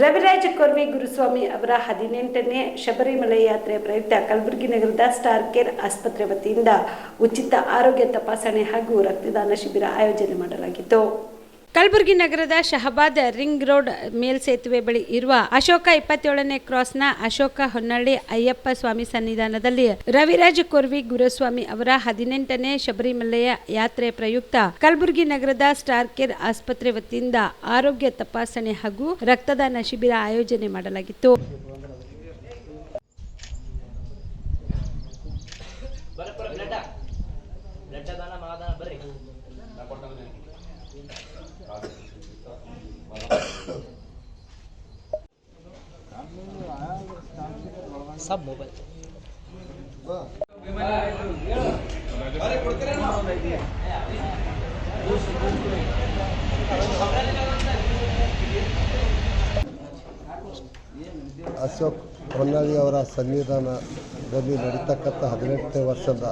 ರವಿರಾಜ ಕೊರ್ವಿ ಗುರುಸ್ವಾಮಿ ಅವರ ಹದಿನೆಂಟನೇ ಶಬರಿಮಲೆ ಯಾತ್ರೆ ಪ್ರಯುಕ್ತ ಕಲಬುರಗಿ ನಗರದ ಸ್ಟಾರ್ ಕೇರ್ ಆಸ್ಪತ್ರೆ ವತಿಯಿಂದ ಉಚಿತ ಆರೋಗ್ಯ ತಪಾಸಣೆ ಹಾಗೂ ರಕ್ತದಾನ ಶಿಬಿರ ಆಯೋಜನೆ ಮಾಡಲಾಗಿತ್ತು. ಕಲಬುರಗಿ ನಗರದ ಶಹಬಾದ್ ರಿಂಗ್ ರೋಡ್ ಮೇಲ್ಸೇತುವೆ ಬಳಿ ಇರುವ ಅಶೋಕ ಇಪ್ಪತ್ತೇಳನೇ ಕ್ರಾಸ್ನ ಅಶೋಕ ಹೊನ್ನಳ್ಳಿ ಅಯ್ಯಪ್ಪ ಸ್ವಾಮಿ ಸನ್ನಿಧಾನದಲ್ಲಿ ರವಿರಾಜ್ ಕೊರ್ವಿ ಗುರುಸ್ವಾಮಿ ಅವರ ಹದಿನೆಂಟನೇ ಶಬರಿಮಲೆಯ ಯಾತ್ರೆ ಪ್ರಯುಕ್ತ ಕಲಬುರಗಿ ನಗರದ ಸ್ಟಾರ್ ಕೇರ್ ಆಸ್ಪತ್ರೆ ವತಿಯಿಂದ ಆರೋಗ್ಯ ತಪಾಸಣೆ ಹಾಗೂ ರಕ್ತದಾನ ಶಿಬಿರ ಆಯೋಜನೆ ಮಾಡಲಾಗಿತ್ತು. सब ಮೊಬೈಲ್ ಅಶೋಕ್ ಹೊನ್ನಾಳಿ ಅವರ ಸನ್ನಿಧಾನದಲ್ಲಿ ನಡೀತಕ್ಕಂಥ ಹದಿನೆಂಟನೇ ವರ್ಷದ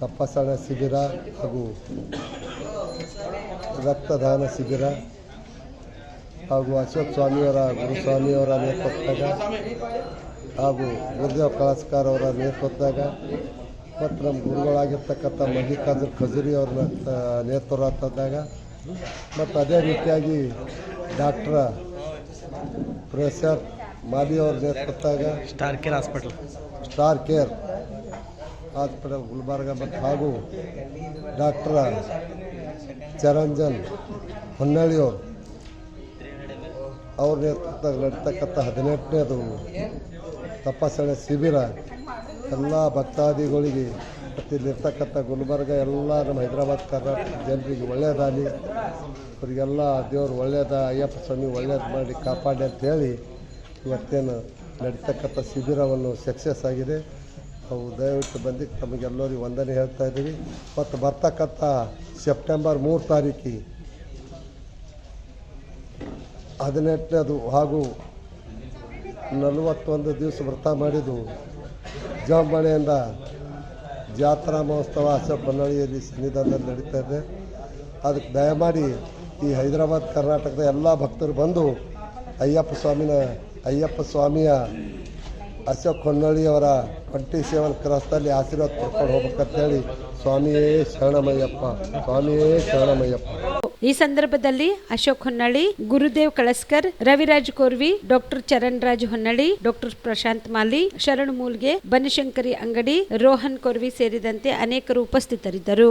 ತಪಾಸಣಾ ಶಿಬಿರ ಹಾಗೂ ರಕ್ತದಾನ ಶಿಬಿರ ಹಾಗೂ ಅಶೋಕ್ ಸ್ವಾಮಿಯವರ, ಗುರುಸ್ವಾಮಿಯವರ ನೇತೃತ್ವದ ಹಾಗೂ ಗುರುದೇವ್ ಕಳಸ್ಕಾರ್ ಅವರ ನೇತೃತ್ವದಾಗ ಮತ್ತು ನಮ್ಮ ಗುರುಗಳಾಗಿರ್ತಕ್ಕಂಥ ಮಲ್ಲಿಕಾರ್ಜುನ್ ಖಜೂರಿ ಅವ್ರ ನೇತೃತ್ವ ಮತ್ತು ಅದೇ ರೀತಿಯಾಗಿ ಡಾಕ್ಟರ್ ಪ್ರೊಫೆಸರ್ ಮಾಲಿಯವ್ರ ನೇತೃತ್ವದಾಗ star care hospital star care hospital Gulbarga ಮತ್ತು ಹಾಗೂ ಡಾಕ್ಟರ್ ಚರಂಜನ್ ಹೊನ್ನಳ್ಳಿಯವರು ಅವ್ರ ನೇತೃತ್ವದಲ್ಲಿ ನಡೀತಕ್ಕಂಥ ಹದಿನೆಂಟನೇದು ತಪಾಸಣೆ ಶಿಬಿರ. ಎಲ್ಲ ಭಕ್ತಾದಿಗಳಿಗೆ ಮತ್ತು ಇಲ್ಲಿರ್ತಕ್ಕಂಥ ಗುಲ್ಬರ್ಗ, ಎಲ್ಲ ನಮ್ಮ ಹೈದರಾಬಾದ್ ಕರ್ನಾಟಕ ಜನರಿಗೆ ಒಳ್ಳೆಯದಾಗಲಿ ಅವರಿಗೆಲ್ಲ ದೇವರು ಒಳ್ಳೆಯದ ಅಯ್ಯಪ್ಪ ಸ್ವಾಮಿ ಒಳ್ಳೇದು ಮಾಡಿ ಕಾಪಾಡಿ ಅಂತ ಹೇಳಿ ಇವತ್ತೇನು ನಡೀತಕ್ಕಂಥ ಶಿಬಿರವನ್ನು ಸಕ್ಸಸ್ ಆಗಿದೆ. ಅವು ದಯವಿಟ್ಟು ಬಂದು ತಮಗೆಲ್ಲರಿಗೂ ವಂದನೆ ಹೇಳ್ತಾ ಇದ್ದೀವಿ. ಮತ್ತು ಬರ್ತಕ್ಕಂಥ ಸೆಪ್ಟೆಂಬರ್ ಮೂರು ತಾರೀಕಿಗೆ ಹದಿನೆಂಟನೇದು ಹಾಗೂ ನಲವತ್ತೊಂದು ದಿವಸ ವ್ರತ ಮಾಡಿದ್ದು ಜಾಂಬಳೆಯಿಂದ ಜಾತ್ರಾ ಮಹೋತ್ಸವ ಅಶೋಕ್ ಹೊನ್ನಳ್ಳಿಯಲ್ಲಿ ಸನ್ನಿಧಾನದಲ್ಲಿ ನಡೀತಾ ಇದೆ. ಅದಕ್ಕೆ ದಯಮಾಡಿ ಈ ಹೈದರಾಬಾದ್, ಕರ್ನಾಟಕದ ಎಲ್ಲ ಭಕ್ತರು ಬಂದು ಅಯ್ಯಪ್ಪ ಸ್ವಾಮಿನ, ಅಯ್ಯಪ್ಪ ಸ್ವಾಮಿಯ ಅಶೋಕ್ ಹೊನ್ನಳ್ಳಿಯವರ ಪಟ್ಟಿ ಸೇವನ್ ಕ್ರಾಸ್ದಲ್ಲಿ ಆಶೀರ್ವಾದ ಪಡ್ಕೊಂಡು ಹೋಗ್ಬೇಕಂತೇಳಿ ಸ್ವಾಮಿಯೇ ಶರಣಮಯ್ಯಪ್ಪ ಸ್ವಾಮಿಯೇ ಶರಣಮಯ್ಯಪ್ಪ. ಈ ಸಂದರ್ಭದಲ್ಲಿ ಅಶೋಕ್ ಹೊನ್ನಳ್ಳಿ ಗುರುದೇವ್ ಕಳಸ್ಕರ್, ರವಿರಾಜ್ ಕೋರ್ವಿ, ಡಾಕ್ಟರ್ ಚರಣ್ ರಾಜ್ ಹೊನ್ನಳ್ಳಿ ಡಾಕ್ಟರ್ ಪ್ರಶಾಂತ್ ಮಾಲಿ, ಶರಣ್ ಮೂಲ್ಗೆ, ಬನಶಂಕರಿ ಅಂಗಡಿ, ರೋಹನ್ ಕೋರ್ವಿ ಸೇರಿದಂತೆ ಅನೇಕರು ಉಪಸ್ಥಿತರಿದ್ದರು.